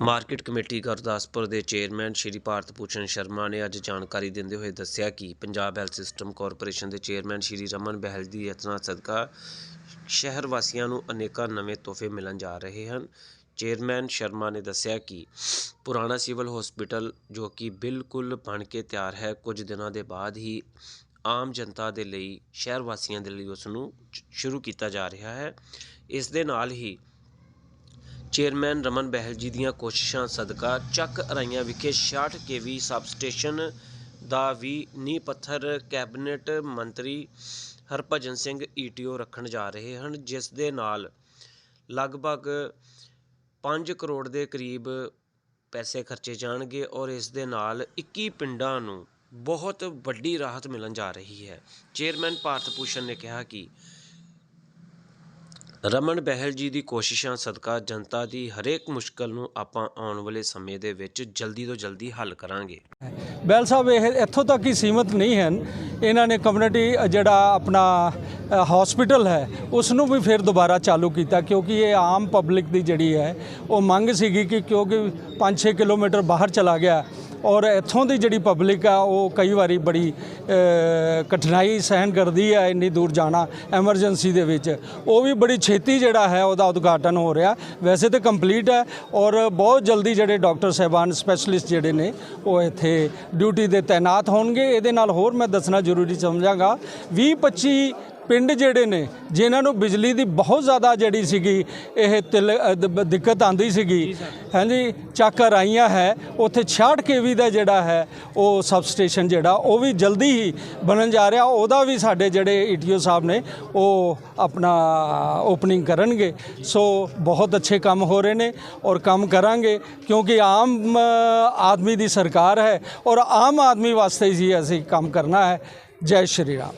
Market committee Gurdaspur ਦੇ chairman Shri Bharat Bhushan Sharma ਨੇ ਅੱਜ ਜਾਣਕਾਰੀ ਦਿੰਦੇ ਹੋਏ ਦੱਸਿਆ ਕਿ ਪੰਜਾਬ ਹੈਲਥ ਸਿਸਟਮ ਕਾਰਪੋਰੇਸ਼ਨ ਦੇ ਚੇਅਰਮੈਨ ਸ਼੍ਰੀ ਰਮਨ ਬਹਿਲ ਦੀ ਯਤਨਾਂ ਸਦਕਾ ਸ਼ਹਿਰ ਵਾਸੀਆਂ ਨੂੰ ਅਨੇਕਾਂ ਨਵੇਂ ਤੋਹਫੇ ਮਿਲਣ ਜਾ ਰਹੇ ਹਨ। ਚੇਅਰਮੈਨ ਸ਼ਰਮਾ ਨੇ ਦੱਸਿਆ ਕਿ ਪੁਰਾਣਾ ਸਿਵਲ ਹਸਪੀਟਲ, ਜੋ ਕਿ ਬਿਲਕੁਲ ਬਣ ਕੇ ਤਿਆਰ ਹੈ, ਕੁਝ ਦਿਨਾਂ ਦੇ ਬਾਅਦ ਹੀ ਆਮ ਜਨਤਾ ਦੇ ਲਈ, ਸ਼ਹਿਰ ਵਾਸੀਆਂ ਦੇ ਲਈ ਉਸ ਨੂੰ ਸ਼ੁਰੂ ਕੀਤਾ ਜਾ ਰਿਹਾ ਹੈ। ਇਸ ਦੇ ਨਾਲ ਹੀ ਚੇਅਰਮੈਨ ਰਮਨ ਬਹਿਲ ਜੀ ਦੀਆਂ ਕੋਸ਼ਿਸ਼ਾਂ ਸਦਕਾ ਚੱਕ ਅਰਾਈਆਂ ਵਿਖੇ 66 ਕੇਵੀ ਸਬ ਸਟੇਸ਼ਨ ਦਾ ਵੀ ਨੀਂਹ ਪੱਥਰ ਕੈਬਨਿਟ ਮੰਤਰੀ ਹਰਭਜਨ ਸਿੰਘ ਈਟੀਓ ਰੱਖਣ ਜਾ ਰਹੇ ਹਨ, ਜਿਸ ਦੇ ਨਾਲ ਲਗਭਗ 5 ਕਰੋੜ ਦੇ ਕਰੀਬ ਪੈਸੇ ਖਰਚੇ ਜਾਣਗੇ ਔਰ ਇਸ ਦੇ ਨਾਲ 21 ਪਿੰਡਾਂ ਨੂੰ ਬਹੁਤ ਵੱਡੀ ਰਾਹਤ ਮਿਲਣ ਜਾ ਰਹੀ ਹੈ। ਚੇਅਰਮੈਨ ਭਾਰਤ ਭੂਸ਼ਣ ਨੇ ਕਿਹਾ ਕਿ ਰਮਨ ਬਹਿਲ ਜੀ ਦੀ ਕੋਸ਼ਿਸ਼ਾਂ ਸਦਕਾ ਜਨਤਾ ਦੀ ਹਰੇਕ ਮੁਸ਼ਕਲ ਨੂੰ ਆਪਾਂ ਆਉਣ ਵਾਲੇ ਸਮੇਂ ਦੇ ਵਿੱਚ ਜਲਦੀ ਤੋਂ ਜਲਦੀ ਹੱਲ ਕਰਾਂਗੇ। ਬਹਿਲ ਸਾਹਿਬ, ਇਹ ਇੱਥੋਂ ਤੱਕ ਹੀ ਸੀਮਤ ਨਹੀਂ ਹਨ। ਇਹਨਾਂ ਨੇ ਕਮਿਊਨਿਟੀ ਜਿਹੜਾ ਆਪਣਾ ਹਸਪੀਟਲ ਹੈ ਉਸ ਨੂੰ ਵੀ ਫਿਰ ਦੁਬਾਰਾ ਚਾਲੂ ਕੀਤਾ ਕਿਉਂਕਿ ਇਹ ਆਮ ਪਬਲਿਕ ਦੀ ਜਿਹੜੀ ਹੈ, ਉਹ ਮੰਗ ਸੀਗੀ ਕਿ ਕਿਉਂਕਿ 5-6 ਕਿਲੋਮੀਟਰ ਬਾਹਰ ਚਲਾ ਗਿਆ ਔਰ ਇੱਥੋਂ ਦੀ ਜਿਹੜੀ ਪਬਲਿਕ ਆ, ਉਹ ਕਈ ਵਾਰੀ ਬੜੀ ਕਠਿਨਾਈ ਸਹਿਣ ਕਰਦੀ ਹੈ ਇੰਨੀ ਦੂਰ ਜਾਣਾ ਐਮਰਜੈਂਸੀ ਦੇ ਵਿੱਚ। ਉਹ ਵੀ ਬੜੀ ਛੇਤੀ ਜਿਹੜਾ ਹੈ, ਉਹਦਾ ਉਦਘਾਟਨ ਹੋ ਰਿਹਾ। ਵੈਸੇ ਤਾਂ ਕੰਪਲੀਟ ਹੈ ਔਰ ਬਹੁਤ ਜਲਦੀ ਜਿਹੜੇ ਡਾਕਟਰ ਸਾਹਿਬਾਨ ਸਪੈਸ਼ਲਿਸਟ ਜਿਹੜੇ ਨੇ, ਉਹ ਇੱਥੇ ਡਿਊਟੀ ਦੇ ਤਾਇਨਾਤ ਹੋਣਗੇ। ਇਹਦੇ ਨਾਲ ਹੋਰ ਮੈਂ ਦੱਸਣਾ ਜ਼ਰੂਰੀ ਸਮਝਾਂਗਾ। 20 25 ਪਿੰਡ ਜਿਹੜੇ ਨੇ ਜਿਨ੍ਹਾਂ ਨੂੰ ਬਿਜਲੀ ਦੀ ਬਹੁਤ ਜ਼ਿਆਦਾ ਜਿਹੜੀ ਸੀਗੀ ਇਹ ਤਿਲ ਦਿੱਕਤ ਆਂਦੀ ਸੀਗੀ। ਹਾਂਜੀ ਚੱਕਰ ਆਈਆਂ ਹੈ ਉੱਥੇ 66 ਕੇਵੀ ਦਾ ਜਿਹੜਾ ਹੈ ਉਹ ਸਬ ਸਟੇਸ਼ਨ ਜਿਹੜਾ ਉਹ ਵੀ ਜਲਦੀ ਹੀ ਬਣਨ ਜਾ ਰਿਹਾ। ਉਹਦਾ ਵੀ ਸਾਡੇ ਜਿਹੜੇ ਈਟੀਓ ਸਾਹਿਬ ਨੇ ਉਹ ਆਪਣਾ ਓਪਨਿੰਗ ਕਰਨਗੇ। ਸੋ ਬਹੁਤ ਅੱਛੇ ਕੰਮ ਹੋ ਰਹੇ ਨੇ ਔਰ ਕੰਮ ਕਰਾਂਗੇ ਕਿਉਂਕਿ ਆਮ ਆਦਮੀ ਦੀ ਸਰਕਾਰ ਹੈ ਔਰ ਆਮ ਆਦਮੀ ਵਾਸਤੇ ਹੀ ਅਸੀਂ ਕੰਮ ਕਰਨਾ ਹੈ। ਜੈ ਸ਼੍ਰੀ ਰਾਮ।